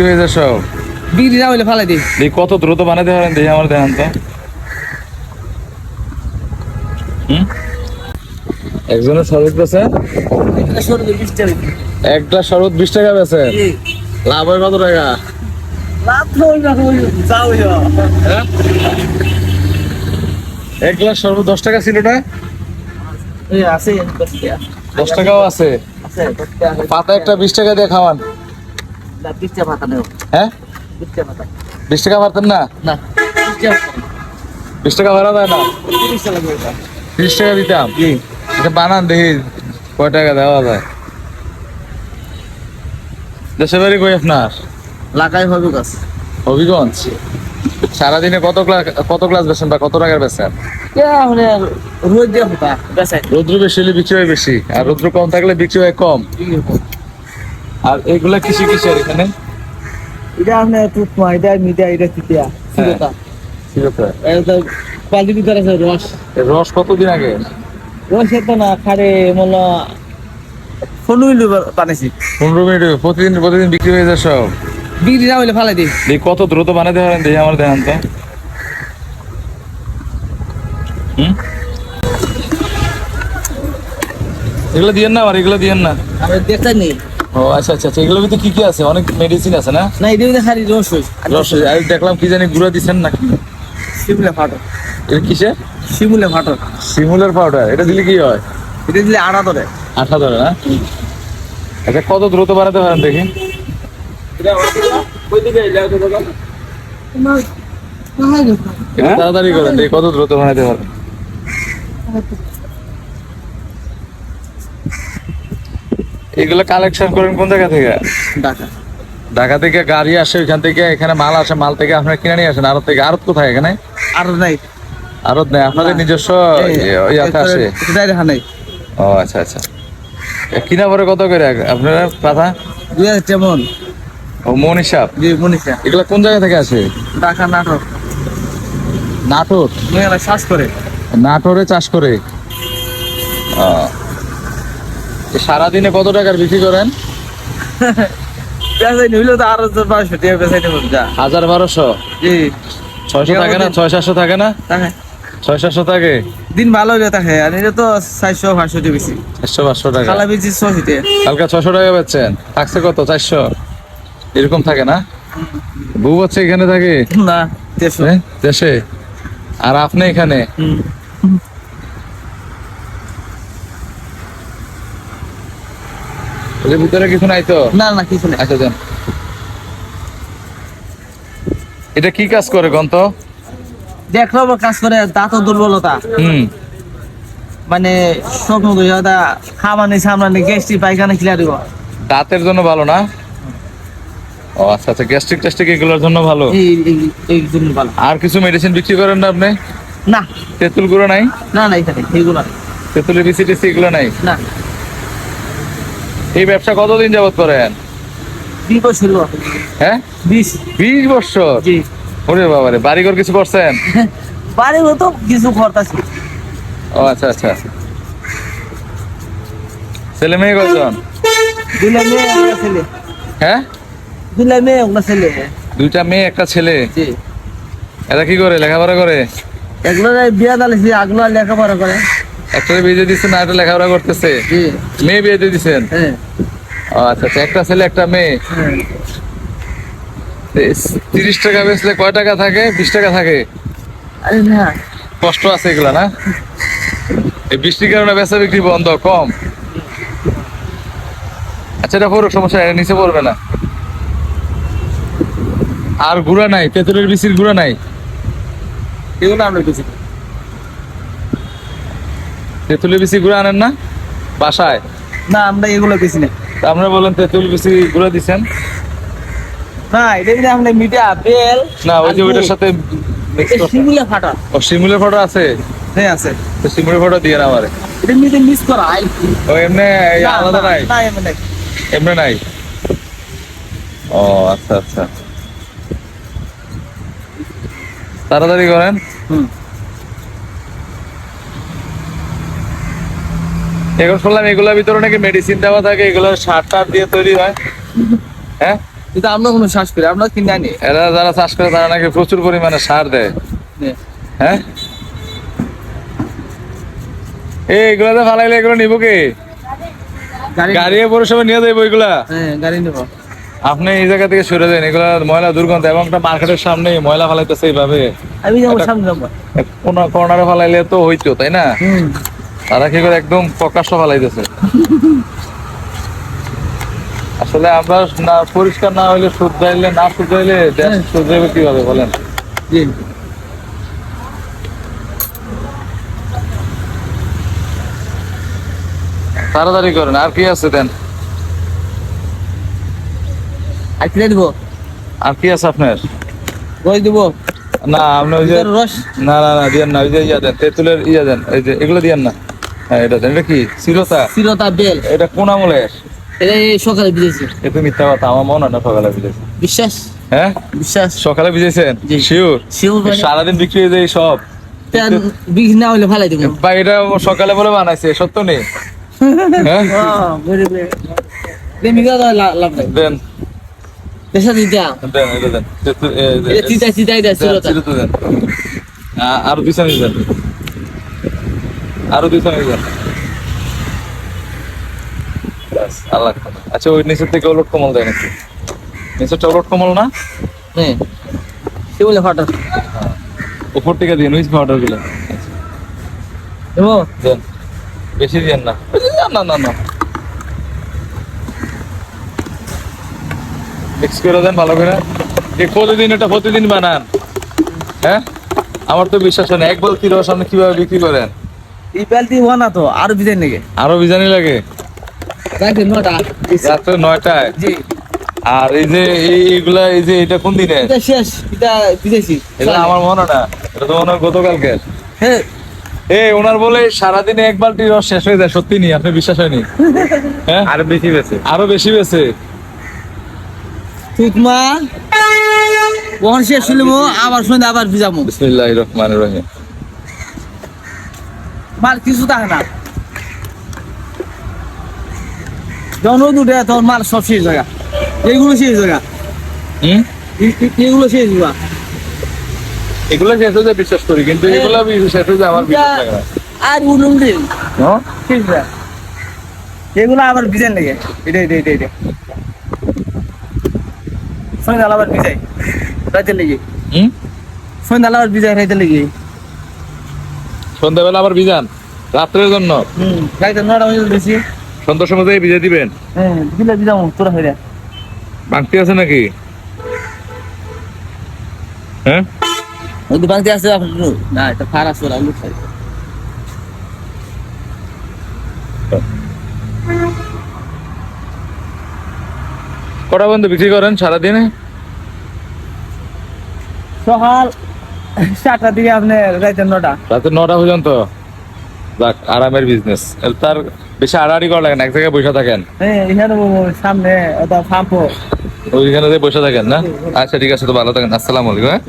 বিক্রি হয়ে যায় সব? বিক্রি না হইলে ফালাই দিই। দেখি কত দ্রুত বানাতে পারেন দেখি আমার দেখান তো। একজনের শরবত বেছে একটা শরবত বিশ টাকা বেছে লাভ হয় কত টাকা? হ্যাঁ? এক গ্লাস শরবত দশ টাকা ছিল না? আছে দশ টাকাও আছে। পাতা একটা বিশ টাকা দিয়ে খাওয়ান। হ্যাঁ? বিশ টাকা পারতেন না? না বিশ টাকা ভাড়া দেয় না? তিরিশ টাকা দিতাম? এটা বানান দেখি কয় টাকা দেওয়া যায়। বাড়ি কই আপনার? লাগাই হবে গাছ হবিগঞ্জ? সারাদিনে কত ক্লাস কত ক্লাস বেছেন বা কত টাকার বেছেন? কে মানে রৌদ্র বেশি হলে বিক্রি হয় বেশি আর রৌদ্র কম থাকলে বিক্রি হয় কম। আর এগুলা কৃষি কিসের এখানে? এটা আপনার টুকমা এটা মিডিয়া এটা কিটিয়া সিরতা এটা পাল্টি ভিতরে আছে রস। রস কতদিন আগে? রস এত না খারে মনে ফনুইল বানাইছি। পনেরো মিনিট প্রতিদিন প্রতিদিন বিক্রি হয়ে যায় সব? বিক্রি না হইলে ফালাই দিই। দেখি কত দ্রুত বানাতে পারেন দেখি আমার দেখান তো। হুম? এগুলো দিয়েন না আমার এগুলো দিয়েন না। আমি দেখতে নেই ও আচ্ছা আচ্ছা আচ্ছা এগুলোর ভিতরে কি কি আছে? অনেক মেডিসিন আছে না? না এটা খালি রস রস আমি দেখলাম কি জানি গুঁড়া দিচ্ছেন নাকি? শিমুলে ফাটো এটা কিসে? শিমুলে ফাটো সিমুলার পাউডার এটা দিলে কি হয়? এটা দিলে আড়া ধরে। আঠা ধরে না? আচ্ছা কত দ্রুত বানাতে পারেন দেখি। একটু তাড়াতাড়ি করেন দেখি কত দ্রুত বানাতে পারেন? এগুলো কালেকশন করেন কোন জায়গা থেকে? ঢাকা। ঢাকা থেকে গাড়ি আসে ওইখান থেকে এখানে মাল আসে মাল থেকে আপনারা কিনে নিয়ে আসেন। আড়ত থেকে আড়ত কোথায় এখানে? আর নাই। আড়ত নাই আপনাদের নিজস্ব ইয়াতে আসে? ও আচ্ছা আচ্ছা। কিনা পরে কত করে? আপনারা পাতা দুই হাজার তেমন ও মন হিসাব জি মনীষা এগুলা কোন জায়গা থেকে আসে? ঢাকা নাটক নাটোর? শ্বাস করে। নাটোরে চাষ করে। এ সারাদিনে কত টাকার বিক্রি করেন? বেসাই নিলে তো আরও পাঁচশো টাকা যা। হাজার বারোশো? জি। ছয়শো থাকে না? ছয় সাতশো থাকে না? ছয় সাতশো থাকে? দিন ভালো হইলে তাকে আর এটা তো চারশো পাঁচশো টাকা বেশি। চারশো পাঁচশো টাকা। খালা বেশি ছশো টাকা। কালকে ছশো টাকা বেচছেন? থাকছে কত? চারশো? এরকম থাকে না? বউ হচ্ছে এখানে থাকে? না দেশে আর আপনি এখানে? এর ভিতরে কিছু নাই তো? না না কিছু নেই। আচ্ছা যান। এটা কি কাজ করে গন্ত? কাজ করে দাঁত দুর্বলতা। হুম। মানে স্বপ্ন খামানি সামলানি গ্যাস্ট্রিক পায়খানা খিলা দিব। দাঁতের জন্য ভালো না? ও আচ্ছা আচ্ছা গ্যাস্ট্রিক টেস্টিক এগুলোর জন্য ভালো। এই জন্য ভালো। আর কিছু মেডিসিন বিক্রি করেন না আপনি? না। তেঁতুল গুঁড়ো নাই? না না এখানে এইগুলো না। তেঁতুলের বিসি টিসি এগুলো নাই? না। এই ব্যবসা কতদিন যাবত করেন? হ্যাঁ? বিশ। বছর? ওরে বাবারে বাড়িঘর কিছু করছেন? বাড়ি তো কিছু খরতাছি ও আচ্ছা আচ্ছা। ছেলে মেয়ে কজন দুলে মেয়ে একটা ছেলে। হ্যাঁ? দুলে মেয়ে একটা ছেলে। দুইটা মেয়ে একটা ছেলে? জি। এরা কি করে লেখাপড়া করে? এগুলো বিয়া দালেছি আগলো লেখাপড়া করে। একটা বিয়ে দিচ্ছেন আর একটা লেখাপড়া করতেছে? মেয়ে বিয়ে দিয়ে দিচ্ছেন হ্যাঁ। আচ্ছা আচ্ছা একটা ছেলে একটা মেয়ে? হ্যাঁ। তিরিশ টাকা বেচলে কয় টাকা থাকে? বিশ টাকা থাকে? কষ্ট আছে এগুলা না? এই বৃষ্টির কারণে বেচা বিক্রি বন্ধ কম? আচ্ছা এটা পড়ুক সমস্যা এটা নিচে পড়বে না। আর গুড়া নাই তেঁতুলের বিচির গুড়া নাই? এগুলো আমরা কিছু তেঁতুলের বিচি গুড়া আনেন না? বাসায়? না আমরা এগুলো বেশি না। আপনারা বলেন তেঁতুল বিচি গুড়া দিছেন? না এটা যদি আমরা মিডিয়া বেল না ওই যে ওইটার সাথে mix। শিমুলে ফাটা ও শিমুলের ফটো আছে? হ্যাঁ আছে। তো শিমুলের ফটো দিয়ে না আমারে? এটা মিডে মিস করা আই। ও এমনি এই না, আলাদা না, নাই? না এমন এমনি নাই? ও আচ্ছা আচ্ছা। তাড়াতাড়ি করেন। হুম। এখন শুনলাম এগুলোর ভিতরে নাকি মেডিসিন দেওয়া থাকে এগুলো সার টার দিয়ে তৈরি হয়। হ্যাঁ? কিন্তু আমরা কোনো শ্বাস করি আমরা কিনে আনি এরা যারা চাষ করে তারা নাকি প্রচুর পরিমাণে সার দেয়। হ্যাঁ? এই এগুলা তো ফালাইলে এগুলো নিবো কে? গাড়ি গাড়ি পৌরসভা নিয়ে যাব এগুলা? হ্যাঁ গাড়ি নেব। আপনি এই জায়গা থেকে সরে যান এগুলা ময়লা দুর্গন্ধ এবং একটা মার্কেটের সামনে ময়লা ফালাইতেছে এইভাবে। আমি যাব সামনে কোন কর্নারে ফালাইলে তো হইতো তাই না? তারা কি করে একদম প্রকাশ্য ফালাইতেছে? আসলে আমরা না পরিষ্কার না হইলে শুধরাইলে না শুধরাইলে দেশ। শুধরাইবে কীভাবে বলেন? জি। তাড়াতাড়ি করেন আর কি আছে দেন? আর কিনে দিব। আর কি আছে আপনার? রস দিব। না আপনি ওই যে রস। না না না দিয়েন না ওই যে ইয়া দেন তেঁতুলের ইয়া দেন এই যে এগুলো দিয়েন না। এটা এটা কি? চিরতা চিরতা বেল। এটা কোন এটা সকালে ভিজেছি। মিথ্যা কথা আমার মনে হয় না সকালে ভিজেছে। বিশ্বাস? হ্যাঁ? বিশ্বাস। সকালে ভিজেছেন? জি। শিওর শিওর মানে সারাদিন বিক্রি হয়ে যায় সব। বিঘ না দিব। বা এটা সকালে বলে বানাইছে সত্য নেই হ্যাঁ? দেন আরও দেন। আরও চামচ দেন ব্যাস, আল্লাহ আচ্ছা ওই নিচের থেকে ওলট কমল দেয় নাকি? নিচেরটা ওলট কমল না? হ্যাঁ। সে বলে হঠাৎ উপর থেকে দিন উইচ পাউডারগুলো দেবো দেন। বেশি দিয়েন না। না না না মিক্স করে দেন ভালো করে। প্রতিদিন এটা প্রতিদিন বানান। হ্যাঁ? আমার তো বিশ্বাস হয় না। এক বল কিলো সামনে কীভাবে বিক্রি করেন? এই বেলতি হওয়া না তো আরও নাকি আরও বিজানি লাগে? রাখি নটা রাত্রে নয়টায়? জি। আর এই যে এইগুলা এই যে এটা কোন দিনে? এটা শেষ এটা বিজেছি এটা আমার মনে না এটা তো মনে গতকালকে হ্যাঁ। এই ওনার বলে সারাদিনে এক বালতি রস শেষ হয়ে যায় সত্যি নি? আপনি বিশ্বাস হয়নি? হ্যাঁ? আরও বেশি বেছে আরও বেশি বেছে তুতমা কখন শেষ হইল আবার শুনে আবার ভিজামো বিসমিল্লাহ রহমান রহিম। মাল কিছু থাকে না। যখন রোদ উঠে তখন মাল সব শেষ জায়গা এইগুলো শেষ জায়গা এগুলো শেষ জায়গা এগুলো শেষ হয়ে যায় বিশ্বাস করি কিন্তু এগুলো শেষ হয়ে যায় আমার বিশ্বাস লাগে না। আর উনুন দিন? শেষ জায়গা এগুলো আবার ভিজেন লেগে এটা এটা এটা এটা। সন্ধ্যাল আবার ভিজাই। রাইতে লেগে। হুম? সন্ধ্যাল আবার ভিজাই রাইতে লেগে। সন্ধ্যাবেলা আবার বিজান রাত্রের জন্য। নটা বাজে সন্ধ্যার সময় থেকে ভিজে দিবেন। হ্যাঁ দিলে তোরা আছে নাকি? হ্যাঁ? ওই আছে আপনার না এটা ফারাস ওরা লুক খাই কটা বন্ধু বিক্রি করেন সারাদিনে? সকাল চারটার দিকে আপনি রাইতে নটা। রাতে নটা পর্যন্ত? যাক আরামের বিজনেস তার বেশি আড়াআড়ি করা লাগে না এক জায়গায় বসে থাকেন। হ্যাঁ এখানে সামনে ওটা পাম্প ওইখানে বসে থাকেন না? আচ্ছা ঠিক আছে তো ভালো থাকেন। আসসালামু আলাইকুম হ্যাঁ?